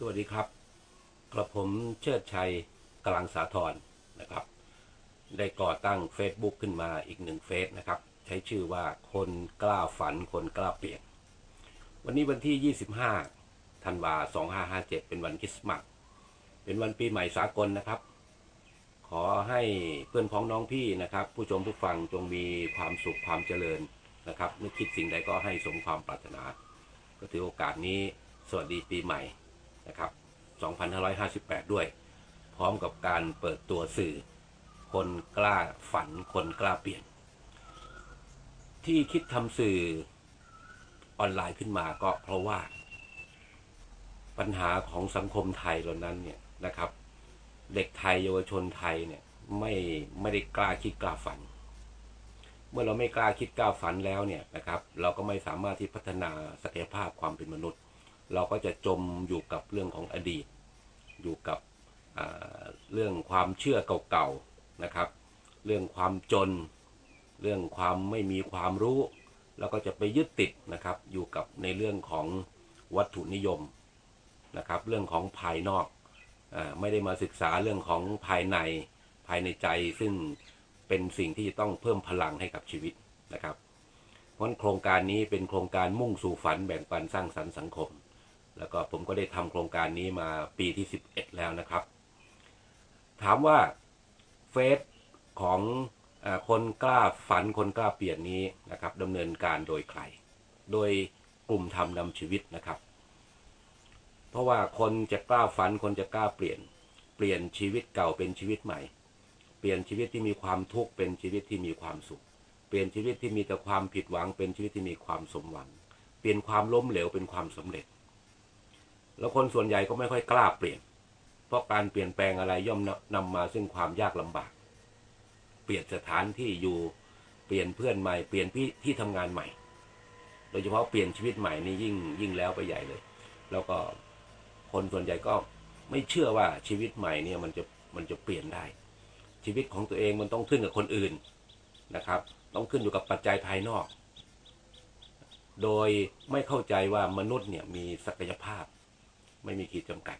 สวัสดีครับ กระผมเชิดชัยกลังสาธรนะครับ ได้ก่อตั้ง Facebook ขึ้นมาอีกหนึ่งเฟซนะครับ ใช้ชื่อว่าคนกล้าฝันคนกล้าเปลี่ยน วันนี้วันที่ 25ธันวา2557 เป็นวันคริสต์มาสเป็นวันปีใหม่สากลนะครับ ขอให้เพื่อนพ้องน้องพี่นะครับ ผู้ชมผู้ฟังจงมีความสุขความเจริญนะครับนึกคิดสิ่งใดก็ให้สมความปรารถนา ก็ถือโอกาสนี้สวัสดีปีใหม่ นะครับ 2558 ด้วย พร้อมกับการเปิดตัวสื่อ คนกล้าฝันคนกล้าเปลี่ยน ที่คิดทำสื่อออนไลน์ขึ้นมาก็เพราะว่า ปัญหาของสังคมไทยเรานั้นเนี่ยนะครับ เด็กไทยเยาวชนไทยเนี่ยไม่ไม่ได้กล้าคิดกล้าฝัน เมื่อเราไม่กล้าคิดกล้าฝันแล้วเนี่ยนะครับ เราก็ไม่สามารถที่พัฒนาศักยภาพความเป็นมนุษย์ เราก็จะจมอยู่กับเรื่องของอดีต อยู่กับเรื่องความเชื่อเก่าๆนะครับ เรื่องความจน เรื่องความไม่มีความรู้เราก็จะไปยึดติดนะครับ อยู่กับในเรื่องของวัตถุนิยมนะครับ เรื่องของภายนอกอไม่ได้มาศึกษาเรื่องของภายในภายในใจ ซึ่งเป็นสิ่งที่ต้องเพิ่มพลังให้กับชีวิตนะครับเพราะฉะนั้นโครงการนี้เป็นโครงการมุ่งสู่ฝันแบ่งปันสร้างสรรค์สังคม แล้วก็ผมก็ได้ทำโครงการนี้มาปีที่ 11 แล้วนะครับ ถามว่าเฟสของอคนกล้าฝันคนกล้าเปลี่ยนนี้นะครับดำเนินการโดยใคร โดยกลุ่มทำนำชีวิตนะครับ เพราะว่าคนจะกล้าฝันคนจะกล้าเปลี่ยน เปลี่ยนชีวิตเก่าเป็นชีวิตใหม่ เปลี่ยนชีวิตที่มีความทุกข์เป็นชีวิตที่มีความสุข เปลี่ยนชีวิตที่มีแต่ความผิดหวังเป็นชีวิตที่มีความสมหวัง เปลี่ยนความล้มเหลวเป็นความสำเร็จ แล้วคนส่วนใหญ่ก็ไม่ค่อยกล้าเปลี่ยน เพราะการเปลี่ยนแปลงอะไรย่อมนำมาซึ่งความยากลำบาก เปลี่ยนสถานที่อยู่เปลี่ยนเพื่อนใหม่ เปลี่ยนที่ที่ทำงานใหม่ โดยเฉพาะเปลี่ยนชีวิตใหม่นี่ยิ่งยิ่งแล้วไปใหญ่เลย แล้วก็คนส่วนใหญ่ก็ไม่เชื่อว่าชีวิตใหม่เนี่ยมันจะมันจะเปลี่ยนได้ ชีวิตของตัวเองมันต้องขึ้นกับคนอื่นนะครับ ต้องขึ้นอยู่กับปัจจัยภายนอก โดยไม่เข้าใจว่ามนุษย์เนี่ยมีศักยภาพ ไม่มีขีดจำกัด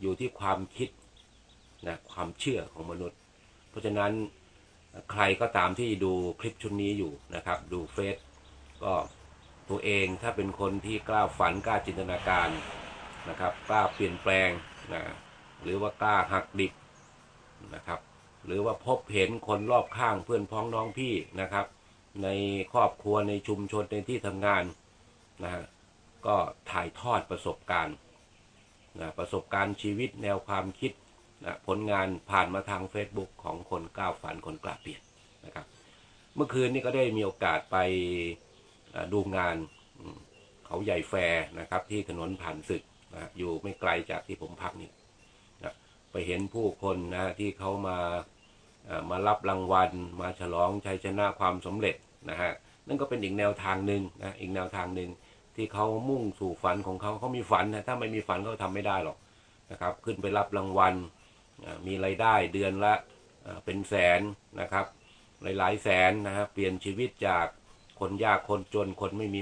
อยู่ที่ความคิดนะความเชื่อของมนุษย์ เพราะฉะนั้นใครก็ตามที่ดูคลิปชุดนี้อยู่นะครับ ดูเฟซก็ตัวเองถ้าเป็นคนที่กล้าฝันกล้าจินตนาการนะครับ กล้าเปลี่ยนแปลงนะหรือว่ากล้าหักดิบนะครับ หรือว่าพบเห็นคนรอบข้างเพื่อนพ้องน้องพี่นะครับ ในครอบครัวในชุมชนในที่ทำงานนะฮะก็ถ่ายทอดประสบการณ์ นะประสบการณ์ชีวิตแนวความคิดนะผลงานผ่านมาทาง Facebook ของคนก้าวฝันคนกล้าเปลี่ยนนะครับ เมื่อคืนนี้ก็ได้มีโอกาสไปดูงานเขาใหญ่แฟร์นะครับ ที่ถนนผ่านศึกนะอยู่ไม่ไกลจากที่ผมพักนี่นะไปเห็นผู้คนนะที่เขามามารับรางวัล มาฉลองชัยชนะความสำเร็จนะฮะนั่นก็เป็นอีกแนวทางหนึ่งนะอีกแนวทางหนึ่ง ที่เขามุ่งสู่ฝันของเขาเขามีฝันนะถ้าไม่มีฝันเขาทำไม่ได้หรอกนะครับ ขึ้นไปรับรางวัลมีรายได้เดือนละเป็นแสนนะครับ หลายๆแสนนะฮะเปลี่ยนชีวิตจากคนยากคนจนคนไม่มี